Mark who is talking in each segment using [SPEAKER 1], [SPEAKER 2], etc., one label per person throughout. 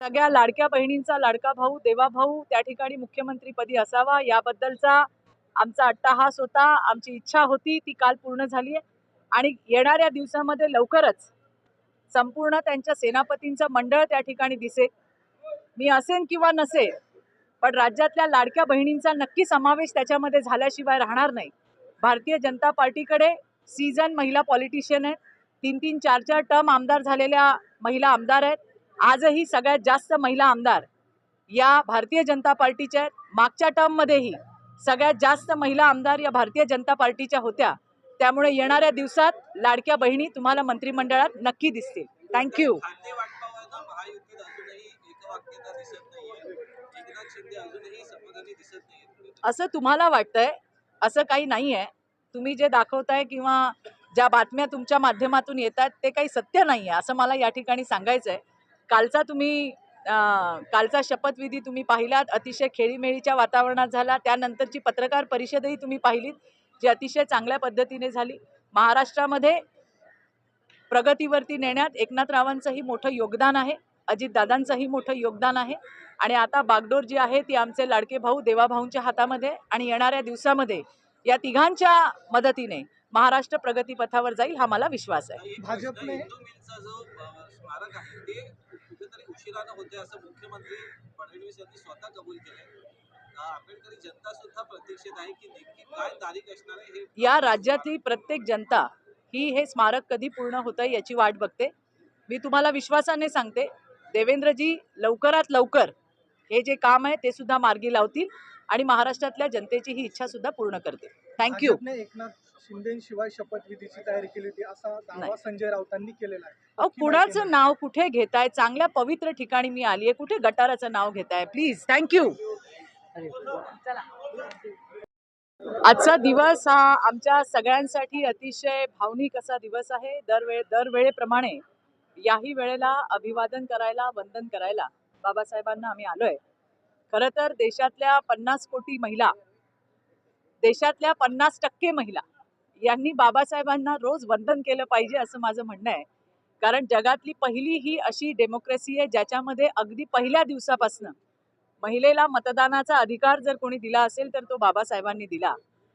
[SPEAKER 1] सगळ्या लाडक्या बहिणींचा लाडका भाऊ देवा भाऊ त्या ठिकाणी मुख्यमंत्रीपदी असावा. याबद्दलचा आमचा अट्टाहास होता आमची इच्छा होती ती काल पूर्ण झाली आहे. आणि येणाऱ्या दिवसामध्ये लवकरच संपूर्ण त्यांच्या सेनापतींचं मंडळ त्या ठिकाणी दिसेल. मी असेन किंवा नसेल पण राज्यातल्या लाडक्या बहिणींचा नक्की समावेश त्याच्यामध्ये झाल्याशिवाय राहणार नाही. भारतीय जनता पार्टीकडे सीझन महिला पॉलिटिशियन आहेत. तीन तीन चार चार टर्म आमदार झालेल्या महिला आमदार आहेत. आजही सगळ्यात जास्त महिला आमदार या भारतीय जनता पार्टीच्या मागच्या टर्ममध्येही सगळ्यात जास्त महिला आमदार या भारतीय जनता पार्टीच्या होत्या. त्यामुळे येणाऱ्या दिवसात लाडक्या बहिणी तुम्हाला मंत्रिमंडळात नक्की दिसतील. थँक्यू असं तुम्हाला वाटतंय? असं काही नाही आहे तुम्ही जे दाखवताय किंवा ज्या बातम्या तुमच्या माध्यमातून येतात ते काही सत्य नाही आहे असं मला या ठिकाणी सांगायचं आहे कालचा तुम्ही कालचा शपथविधी तुम्ही पाहिलात अतिशय खेळीमेळीच्या वातावरणात झाला त्यानंतरची पत्रकार परिषदही तुम्ही पाहिलीत जी अतिशय चांगल्या पद्धतीने झाली. महाराष्ट्रामध्ये प्रगतीवरती नेण्यात एकनाथरावांचंही मोठं योगदान आहे अजितदादांचंही मोठं योगदान आहे. आणि आता बागडोर जी आहे ती आमचे लाडके भाऊ देवाभाऊंच्या हातामध्ये आणि येणाऱ्या दिवसामध्ये या तिघांच्या मदतीने महाराष्ट्र प्रगतीपथावर जाईल हा मला विश्वास आहे.
[SPEAKER 2] भाजपने-
[SPEAKER 3] हिंदू मिलचा जो अ, स्मारक आहे ते कुठेतरी उशिरानं होते असं मुख्यमंत्री फडणवीस यांनी स्वतः कबूल केलंय. अ, आंबेडकरी जनता सुद्धा प्रतीक्षेत आहे की नेमकी काय तारीख असणार आहे हे
[SPEAKER 1] या राज्यातली प्रत्येक जनता ही हे स्मारक कधी पूर्ण होतं याची वाट बघते. मी तुम्हाला विश्वासाने सांगते देवेंद्रजी लवकरात लवकर हे जे काम आहे ते सुद्धा मार्गी लावतील. आणि महाराष्ट्रातल्या जनतेची ही इच्छा सुद्धा पूर्ण करतील थँक्यू
[SPEAKER 2] एकनाथ शिंदेशिवाय शपथविधीची तयारी केली होती असा दावा. संजय राऊतांनी केलेला आहे.
[SPEAKER 1] अहो कुणाचं. नाव कुठे घेताय? चांगल्या पवित्र ठिकाणी मी आली आहे. कुठे गटाराचं नाव घेताय? प्लीज थँक्यू आजचा दिवस हा आमच्या सगळ्यांसाठी अतिशय भावनिक असा दिवस आहे. दरवेळे दरवेळेप्रमाणे याही वेळेला अभिवादन करायला वंदन करायला बाबासाहेबांना आम्ही आलोय. खरं तर देशातल्या पन्नास कोटी महिला देशातल्या पन्नास टक्के महिला यांनी बाबासाहेबांना रोज वंदन केलं पाहिजे असं माझं म्हणणं आहे. कारण जगातली पहिली ही अशी डेमोक्रेसी आहे ज्याच्यामध्ये अगदी पहिल्या दिवसापासनं महिलेला मतदानाचा अधिकार जर कोणी दिला असेल तर तो बाबासाहेबांनी दिला.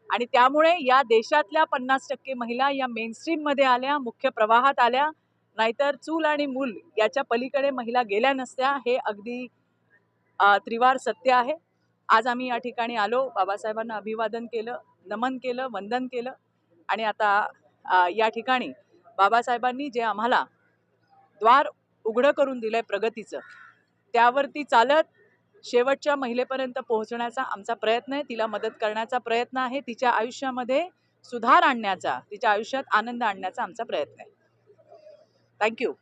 [SPEAKER 1] आणि त्यामुळे या देशातल्या पन्नास टक्के महिला या मेनस्ट्रीममध्ये आल्या मुख्य प्रवाहात आल्या नाहीतर चूल आणि मूल याच्या पलीकडे महिला गेल्या नसत्या हे अगदी त्रिवार सत्य आहे. आज आम्ही या ठिकाणी आलो. बाबासाहेबांना अभिवादन केलं नमन केलं वंदन केलं. आणि आता या ठिकाणी बाबासाहेबांनी जे आम्हाला द्वार उघडं करून दिलंय प्रगतीचं त्यावरती चालत शेवटच्या महिलेपर्यंत पोहोचण्याचा आमचा प्रयत्न आहे. तिला मदत करण्याचा प्रयत्न आहे. तिच्या आयुष्यामध्ये सुधार आणण्याचा तिच्या आयुष्यात आनंद आणण्याचा आमचा प्रयत्न आहे. थँक्यू